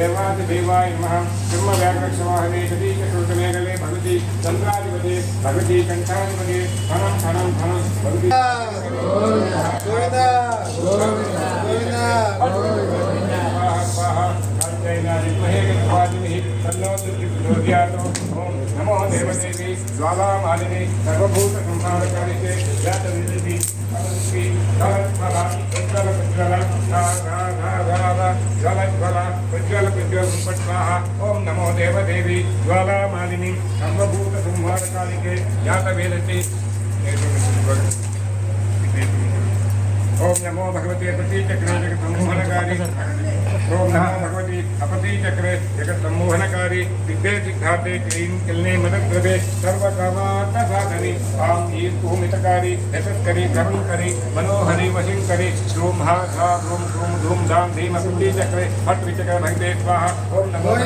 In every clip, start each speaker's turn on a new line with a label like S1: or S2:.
S1: देवादिदेवाय नमः ब्रह्मव्याघ्रक्षवाहने शतीचशुल्कमेघले भगवति चन्द्राधिपते भगवति कण्ठाधिपते धनं धनं धनं भगवति नमो देवदेवी, ज्वालामालिनी सर्वभूतसंहारकारिते ज्वाला प्रज्वल प्रज्वल स्वाहा ओम नमो देवदेवी कालिके जात जातवेदति ओम नमो भगवते प्रतीचक्रेजगसंहनकारि ओम नमो भगवते अपतीचक्रे जगत्सम्मोहनकारी सिद्धे सिद्धार्थे क्लीं किल्ने मदप्रदे सर्वकामार्थसाधनी आं ईं ऊमितकारी यशस्करी करुणकरी वशिं करी श्रूं हा धा ध्रूं ध्रूं धूम धाम धीम अपतीचक्रे भट विचक्र भक्ते स्वाहा ओम नमो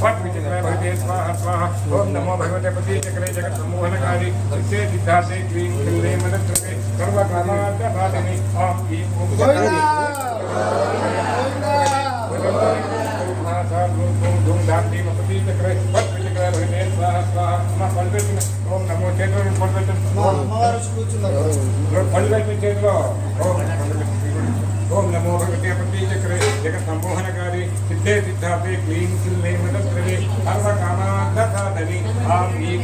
S2: What भगवते स्वाहा स्वाहा
S1: ओम नमो भगवते पति चक्रे जगत सम्मोहनकारी चित्ते सिद्धार्थे क्लीं क्लीं मनत्रमे सर्वकामार्थ साधने
S2: ओम
S1: ईं ओम गोविंदा गोविंदा गोविंदा धूम धाम दीप नमी आम ईम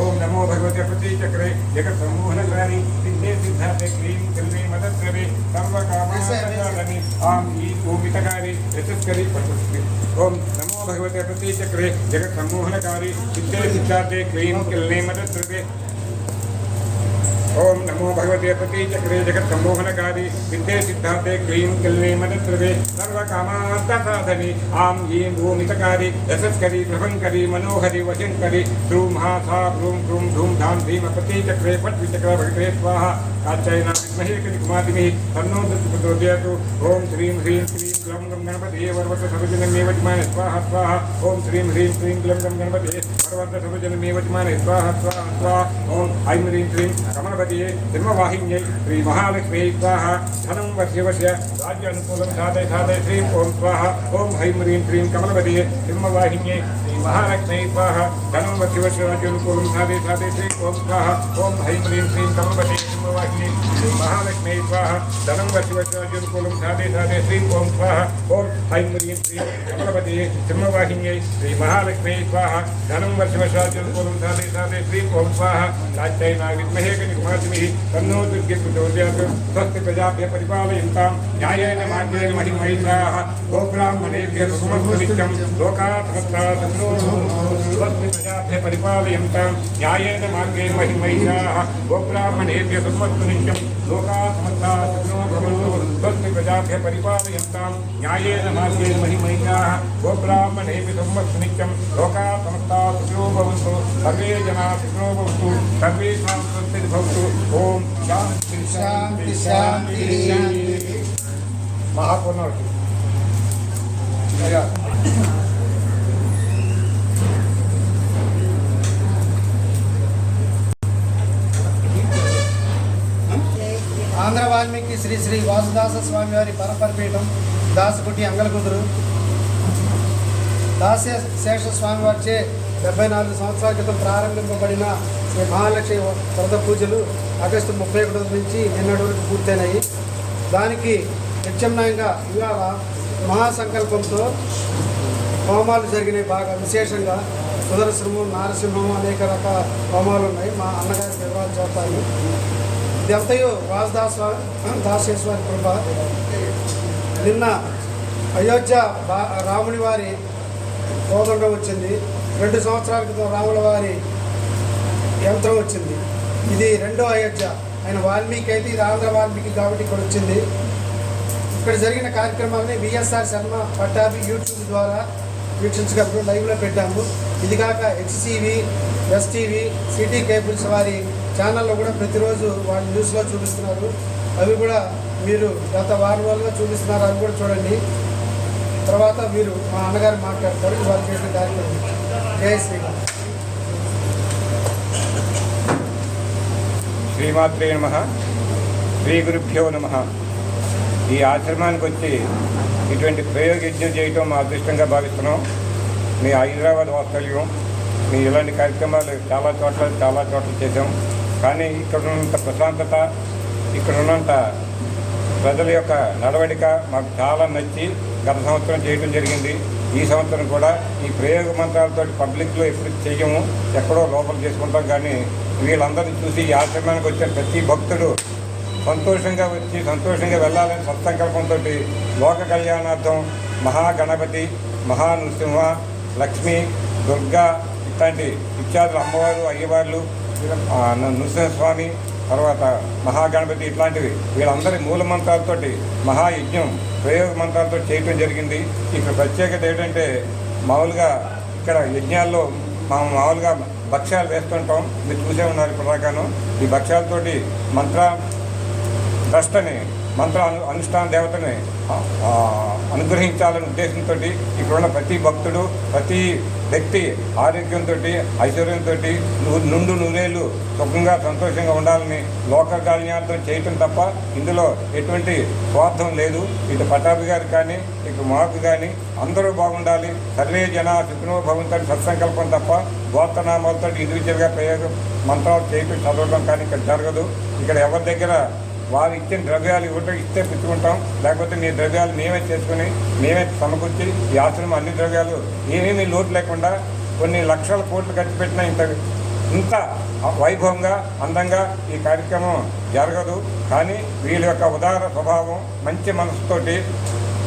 S1: ओम नमो भगवते प्रतीचक्रे जगत्सम्मोहनकारी सिद्धे सिद्धार्थे क्लीं कल्मे मदद्रवे सर्वकामानि आं ई ओमितकारी यशस्करी पशस्ति ओम नमो भगवते प्रतीचक्रे जगत्सम्मोहनकारी सिद्धे सिद्धार्थे क्लीं कल्मे मदद्रवे ओम नमो भगवते पति चक्रे जगत सम्मोहनकारी सिद्धे सिद्धार्थे क्लीं क्लीं मनत्रवे सर्वकामार्थसाधने, आं ईं भूमितकारी, यशस्करी प्रभङ्करी मनोहरि वशङ्करी ध्रूं हा सा भ्रूं भ्रूं धूं धां धीमपति चक्रे पट्विचक्र भगते स्वाहा काचयना विद्महे कृतिकुमादिभिः तन्नो दत्तपुत्रोदयतु ॐ श्रीं ह्रीं श्रीं ग्लं गं गणपते वर्वत सर्वजनमेव जिमाने स्वाहा स्वाहा। ॐ श्रीं ह्रीं श्रीं ग्लं गं गणपते वर्वत सर्वजनमेव जिमाने स्वाहा स्वाहा स्वाहा। ஓம் ஐமரீம் ஸ்ரீம் கமலபதியே சிம்மவாகினியை ஸ்ரீ மகாலட்சுமியை சுவாஹா தனம் வசியவசிய ராஜ்ய அனுகூலம் சாதை சாதை ஸ்ரீம் ஓம் சுவாஹா ஓம் ஐமரீம் ஸ்ரீம் கமலபதியே சிம்மவாகினியை ஸ்ரீ மகாலட்சுமியை சுவாஹா தனம் வசியவசிய ராஜ்ய அனுகூலம் சாதை சாதை ஸ்ரீம் ஓம் சுவாஹா ஓம் ஐமரீம் ஸ்ரீம் கமலபதி சிம்மவாகினியை ஸ்ரீ மகாலட்சுமியை சுவாஹா தனம் வசியவசிய ராஜ்ய அனுகூலம் சாதை சாதை ஸ்ரீம் ஓம் சுவாஹா ஓம் ஐம்பதியும் ஸ்ரீ கமலபதியே சிம்மவாகினியை ஸ்ரீ மகாலட்சுமியை சுவாக தனம் வருஷ வருஷாச்சல் பூர்வம் சாதை சாதை ஸ்ரீ ஓம் சுவாக ராஜ்யை நாகித்மஹே கனிகுமாத்மிஹி தன்னோ துர்கே குட்டோத்யாத்து ஸ்வஸ்தி பிரஜாபிய பரிபாலயந்தாம் நியாயேன மார்கேன மகிமைத்ராக கோபிராமணேபிய சுமஸ்வரிக்கம் லோகா சமஸ்தா சந்தோ ஸ்வஸ்தி பிரஜாபிய பரிபாலயந்தாம் நியாயேன மார்கேன மகிமைத்ராக கோபிராமணேபிய சுமஸ்வரிக்கம் லோகா சமஸ்தா சந்தோ ஸ்வஸ்தி பிரஜாபிய பரிபாலயந்தாம் நியாயேன స్వస్తి ప్రజాభ్య పరిపాలయంతాం న్యాయేన మార్గేణ మహిమైతాః గోబ్రాహ్మణేభ్య సుమస్తు నిత్యం లోకాత్ సమస్తా సంతో భవంతు స్వస్తి ప్రజాభ్య పరిపాలయంతాం న్యాయేన మార్గేణ మహిమైతాః గోబ్రాహ్మణేభ్య సుమస్తు నిత్యం లోకాత్ సమస్తా సంతో భవంతు సర్వే జనా సుఖినో భవంతు సర్వేషాం స్వస్తి భవంతు ఓం శాంతి
S2: శాంతి శాంతి
S1: మహాపూర్ణవతి అయ్యా
S2: ఆంధ్ర వాల్మీకి శ్రీ శ్రీ వాసుదాస స్వామి వారి పరపరపీఠం దాసకుటి అంగలకుదురు దాసే శేష స్వామి వారిచే డెబ్బై నాలుగు సంవత్సరాల క్రితం ప్రారంభింపబడిన శ్రీ మహాలక్ష్మి వరద పూజలు ఆగస్టు ముప్పై ఒకటి నుంచి నిన్నటి వరకు పూర్తయినాయి. దానికి ప్రత్యామ్నాయంగా ఇవాళ మహాసంకల్పంతో హోమాలు జరిగినాయి. బాగా విశేషంగా సుదర్శనము నారసింహము అనేక రకాల హోమాలు ఉన్నాయి. మా అన్నగారి వివరాలు చెప్తాను ఇదంతయు వాసుదాస్ దాసేశ్వరి కృప. నిన్న అయోధ్య రాముని వారి కోదండం వచ్చింది. రెండు సంవత్సరాల క్రితం రాముల వారి యంత్రం వచ్చింది. ఇది రెండో అయోధ్య. ఆయన వాల్మీకి అయితే ఇది ఆంధ్ర వాల్మీకి కాబట్టి ఇక్కడ వచ్చింది. ఇక్కడ జరిగిన కార్యక్రమాన్ని విఎస్ఆర్ శర్మ పట్టాభి యూట్యూబ్ ద్వారా వీక్షించగలరు లైవ్లో పెట్టాము. ఇది కాక హెచ్సివి ఎస్టీవీ సిటీ కేబుల్స్ వారి ఛానల్లో కూడా ప్రతిరోజు వాళ్ళు న్యూస్లో చూపిస్తున్నారు. అవి కూడా మీరు గత వారం రోజులుగా చూపిస్తున్నారు అవి కూడా చూడండి. తర్వాత మీరు మా అన్నగారు మాట్లాడతారు వాళ్ళు చేసిన కార్యక్రమం. జయ శ్రీరామ్.
S1: శ్రీమాత్రే నమ. శ్రీ గురుభ్యో నమ. ఈ ఆశ్రమానికి వచ్చి ఇటువంటి ప్రయోగయజ్ఞం చేయటం మా అదృష్టంగా భావిస్తున్నాం. మీ హైదరాబాద్ వాత్సల్యం మీ ఇలాంటి కార్యక్రమాలు చాలా చోట్ల చాలా చోట్ల చేసాం కానీ ఇక్కడ ఉన్నంత ప్రశాంతత ఇక్కడ ఉన్నంత ప్రజల యొక్క నడవడిక మాకు చాలా నచ్చి గత సంవత్సరం చేయడం జరిగింది. ఈ సంవత్సరం కూడా ఈ ప్రయోగ మంత్రాలతో పబ్లిక్లో ఎప్పుడు చేయము ఎక్కడో లోపల చేసుకుంటాం. కానీ వీళ్ళందరినీ చూసి ఈ ఆశ్రమానికి వచ్చిన ప్రతి భక్తుడు సంతోషంగా వచ్చి సంతోషంగా వెళ్ళాలని సత్సంకల్పంతో లోక కళ్యాణార్థం మహాగణపతి మహానృసింహ లక్ష్మి దుర్గా ఇట్లాంటి ఇత్యాదులు అమ్మవారు అయ్యవార్లు నృసింహస్వామి తర్వాత మహాగణపతి ఇట్లాంటివి. వీళ్ళందరి మూల మంత్రాలతోటి మహాయజ్ఞం ప్రయోగ మంత్రాలతో చేయటం జరిగింది. ఇక్కడ ప్రత్యేకత ఏంటంటే మామూలుగా ఇక్కడ యజ్ఞాల్లో మా మామూలుగా భక్ష్యాలు వేస్తుంటాం. మీరు చూసే ఉన్నారు ఇప్పటిదాకాను ఈ భక్ష్యాలతోటి మంత్ర ద్రష్టని మంత్ర అను అనుష్ఠాన దేవతని అనుగ్రహించాలనే ఉద్దేశంతో ఇక్కడ ఉన్న ప్రతి భక్తుడు ప్రతి వ్యక్తి ఆరోగ్యంతో ఐశ్వర్యంతో నుండు నూరేళ్ళు సుఖంగా సంతోషంగా ఉండాలని లోక కళ్యాణం చేయటం తప్ప ఇందులో ఎటువంటి స్వార్థం లేదు. ఇటు పటాభి గారు కానీ ఇటు మాకు కానీ అందరూ బాగుండాలి. సర్వే జన సుఖనో భవంతో సత్సంకల్పం తప్ప గోత్రనామాలతో ఇండివిజువల్గా ప్రయోగం మంత్రాలు చేయటం చదవడం కానీ ఇక్కడ జరగదు. ఇక్కడ ఎవరి దగ్గర వారు ఇచ్చిన ద్రవ్యాలు ఇవ్వటం ఇస్తే పుచ్చుకుంటాం. లేకపోతే నీ ద్రవ్యాలు మేమే చేసుకుని మేమే సమకూర్చి ఈ ఆశ్రమం అన్ని ద్రవ్యాలు ఏమేమి లోటు లేకుండా కొన్ని లక్షల కోట్లు ఖర్చు పెట్టినా ఇంత ఇంత వైభవంగా అందంగా ఈ కార్యక్రమం జరగదు. కానీ వీళ్ళ యొక్క ఉదార స్వభావం మంచి మనసుతోటి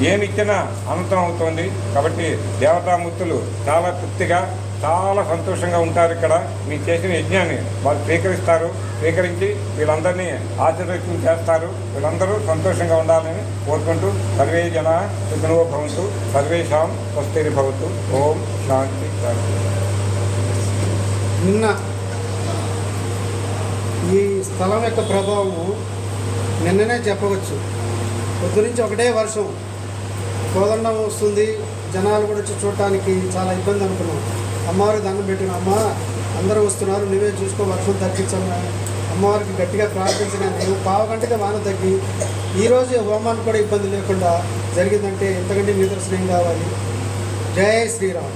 S1: ఏమిచ్చినా అనంతం అవుతోంది. కాబట్టి దేవతామూర్తులు చాలా తృప్తిగా చాలా సంతోషంగా ఉంటారు ఇక్కడ. మీరు చేసిన యజ్ఞాన్ని వాళ్ళు స్వీకరిస్తారు. స్వీకరించి వీళ్ళందరినీ ఆశీర్వచనం చేస్తారు. వీళ్ళందరూ సంతోషంగా ఉండాలని కోరుకుంటూ సర్వే జన సుఖనో భవంతు. సర్వేషాం స్వస్తిని భవతు. ఓం శాంతి శాంతి.
S2: నిన్న ఈ స్థలం యొక్క ప్రభావము నిన్ననే చెప్పవచ్చు. పొద్దు నుంచి ఒకటే వర్షం. కోదండం వస్తుంది. జనాలు కూడా వచ్చి చూడటానికి చాలా ఇబ్బంది అనుకున్నాం. అమ్మవారికి దండం పెట్టిన అమ్మ అందరూ వస్తున్నారు నువ్వే చూసుకో వర్షం తగ్గించమ్మా అమ్మవారికి గట్టిగా ప్రార్థించిన నేను పావు గంటగా వాన తగ్గి ఈరోజు హోమానికి కూడా ఇబ్బంది లేకుండా జరిగిందంటే ఎంతకంటే నిదర్శనం కావాలి. జయ శ్రీరామ్.